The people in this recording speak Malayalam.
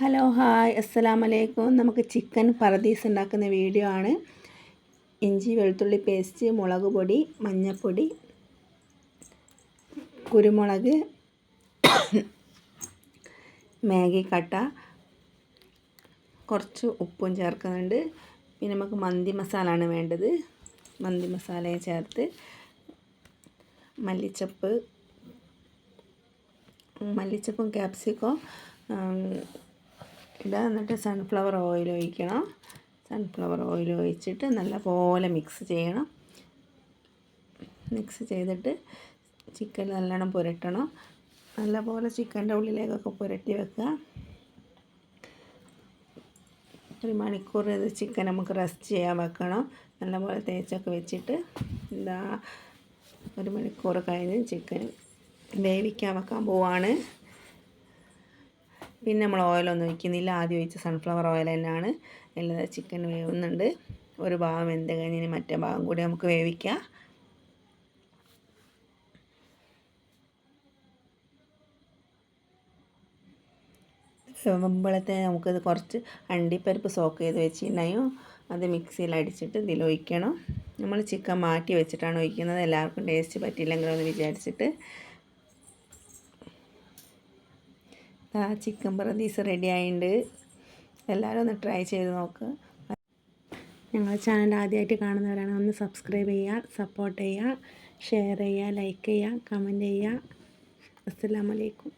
Hello hi. അസ്സലാം അലൈക്കും നമുക്ക് ചിക്കൻ പറദീസ് ഉണ്ടാക്കുന്ന വീഡിയോ ആണ്. ഇഞ്ചി വെളുത്തുള്ളി പേസ്റ്റ് മുളക് പൊടി മഞ്ഞൾപ്പൊടി കുരുമുളക് മാഗി കട്ട കുറച്ച് ഉപ്പും ചേർക്കുന്നുണ്ട്. പിന്നെ നമുക്ക് മന്തി മസാല ആണ് വേണ്ടത്. മന്തി മസാലയും ചേർത്ത് മല്ലിച്ചപ്പ് മല്ലിച്ചപ്പും ക്യാപ്സിക്കോ ഇടുക എന്നിട്ട് സൺഫ്ലവർ ഓയിൽ ഒഴിക്കണം. സൺഫ്ലവർ ഓയിൽ ഒഴിച്ചിട്ട് നല്ലപോലെ മിക്സ് ചെയ്യണം. മിക്സ് ചെയ്തിട്ട് ചിക്കൻ നല്ലോണം പുരട്ടണം. നല്ലപോലെ ചിക്കന്റെ ഉള്ളിലേക്കൊക്കെ പുരട്ടി വെക്കുക. ഒരു മണിക്കൂർ ഇത് ചിക്കൻ നമുക്ക് റെസ്റ്റ് ചെയ്യാൻ വെക്കണം. നല്ലപോലെ തേച്ചൊക്കെ വെച്ചിട്ട് എന്താ ഒരു മണിക്കൂർ കഴിഞ്ഞ് ചിക്കൻ വേവിക്കാൻ വെക്കാൻ പോവാണ്. പിന്നെ നമ്മൾ ഓയിലൊന്നും ഒഴിക്കുന്നില്ല. ആദ്യം ഒഴിച്ച സൺഫ്ലവർ ഓയിൽ തന്നെയാണ്. എല്ലാ ചിക്കൻ വേവുന്നുണ്ട്. ഒരു ഭാഗം വെന്ത് കഴിഞ്ഞ് മറ്റേ ഭാഗം കൂടി നമുക്ക് വേവിക്കാം. വെമ്പളത്തെ നമുക്കത് കുറച്ച് അണ്ടിപ്പരിപ്പ് സോക്ക് ചെയ്ത് വെച്ചിട്ടുണ്ടായും. അത് മിക്സിയിൽ അടിച്ചിട്ട് ഇതിൽ ഒഴിക്കണം. നമ്മൾ ചിക്കൻ മാറ്റി വെച്ചിട്ടാണ് ഒഴിക്കുന്നത്. എല്ലാവർക്കും ടേസ്റ്റ് പറ്റിയില്ലെങ്കിലോ എന്ന് വിചാരിച്ചിട്ട്. ആ ചിക്കൻ പറന്തീസ് റെഡി ആയിണ്ട്. എല്ലാവരും ഒന്ന് ട്രൈ ചെയ്ത് നോക്ക്. ഞങ്ങളുടെ ചാനൽ ആദ്യമായിട്ട് കാണുന്നവരാണ് ഒന്ന് സബ്സ്ക്രൈബ് ചെയ്യുക സപ്പോർട്ട് ചെയ്യുക ഷെയർ ചെയ്യുക ലൈക്ക് ചെയ്യുക കമന്റ് ചെയ്യുക അസ്സാം വലൈക്കും